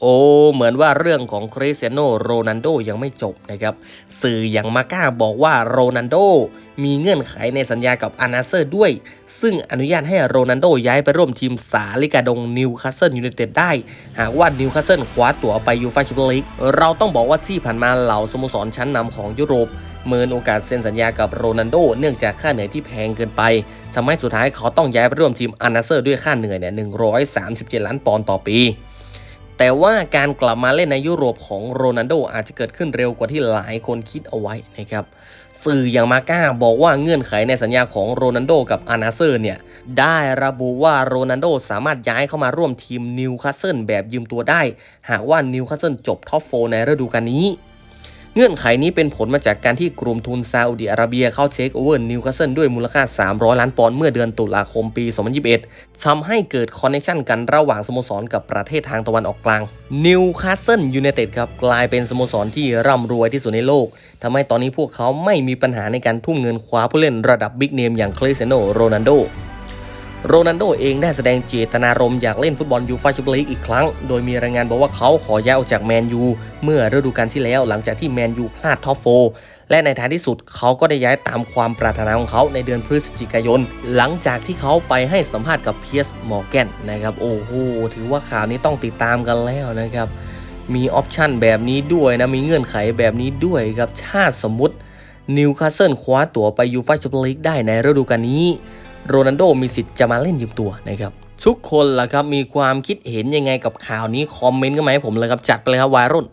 โอ้ เหมือนว่าเรื่องของคริสเตียโนโรนัลโดยังไม่จบนะครับ สื่ออย่างมาก้าบอกว่าโรนัลโดมีเงื่อนไขในสัญญากับอานาเซอร์ด้วย ซึ่งอนุญาตให้โรนัลโดย้ายไปร่วมทีมสาลิกาดงนิวคาสเซิลยูไนเต็ดได้ หากว่านิวคาสเซิลคว้าตั๋วไปยูฟาแชมเปี้ยนลีกเราต้องบอกว่าที่ผ่านมาเหล่าสโมสรชั้นนำของยุโรปเมินโอกาสเซ็นสัญญากับโรนัลโดเนื่องจากค่าเหนื่อยที่แพงเกินไปทำให้สุดท้ายเขาต้องย้ายไปร่วมทีมอานาเซอร์ด้วยค่าเหนื่อยเนี่ย137 ล้านปอนด์ต่อปี แต่ว่าการกลับมาเล่นในยุโรปของโรนัลโดอาจจะเกิดขึ้นเร็วกว่าที่หลายคนคิดเอาไว้นะครับสื่ออย่างมาก้าบอกว่าเงื่อนไขในสัญญาของโรนัลโดกับอานาเซอร์เนี่ย ได้ระบุว่าโรนัลโดสามารถย้ายเข้ามาร่วมทีมนิวคาสเซิลแบบยืมตัวได้ หากว่านิวคาสเซิลจบท็อปโฟในฤดูกาลนี้ เงื่อนไขนี้เป็นผลมาจากการที่กลุ่มทุนซาอุดิอาระเบียเข้าเช็คโอเวอร์นิวคาสเซิลด้วยมูลค่า 300 ล้านปอนด์เมื่อเดือนตุลาคมปี 2021ทำให้เกิดคอนเนคชันกันระหว่างสโมสรกับประเทศทางตะวันออกกลางนิวคาสเซิลยูไนเต็ดครับกลายเป็นสโมสรที่ร่ำรวยที่สุดในโลกทำให้ตอนนี้พวกเขาไม่มีปัญหาในการทุ่มเงินคว้าผู้เล่นระดับบิ๊กเนมอย่างคริสเตียโนโรนัลโด โรนัลโดเองได้แสดงเจตนารมณ์อยากเล่นฟุตบอลยูฟ่าแชมเปี้ยนลีกอีกครั้ง โดยมีรายงานบอกว่าเขาขอย้ายออกจากแมนยูเมื่อฤดูกาลที่แล้วหลังจากที่แมนยูพลาดท็อปโฟร์และในท้ายที่สุดเขาก็ได้ย้ายตามความปรารถนาของเขาในเดือนพฤศจิกายน หลังจากที่เขาไปให้สัมภาษณ์กับเพียสมอร์แกนนะครับโอ้โหถือว่าข่าวนี้ต้องติดตามกันแล้วนะครับมีออปชันแบบนี้ด้วยนะมีเงื่อนไขแบบนี้ด้วยครับชาติสมมตินิวคาสเซิลคว้าตั๋วไปยูฟ่าแชมเปี้ยนลีกได้ในฤดูกาลนี้ โรนัลโดมีสิทธิ์จะมาเล่นยืมตัวนะครับทุกคนล่ะครับมีความคิดเห็นยังไงกับข่าวนี้คอมเมนต์กันมาให้ผมเลยครับจัดไปเลยครับวายรุ่น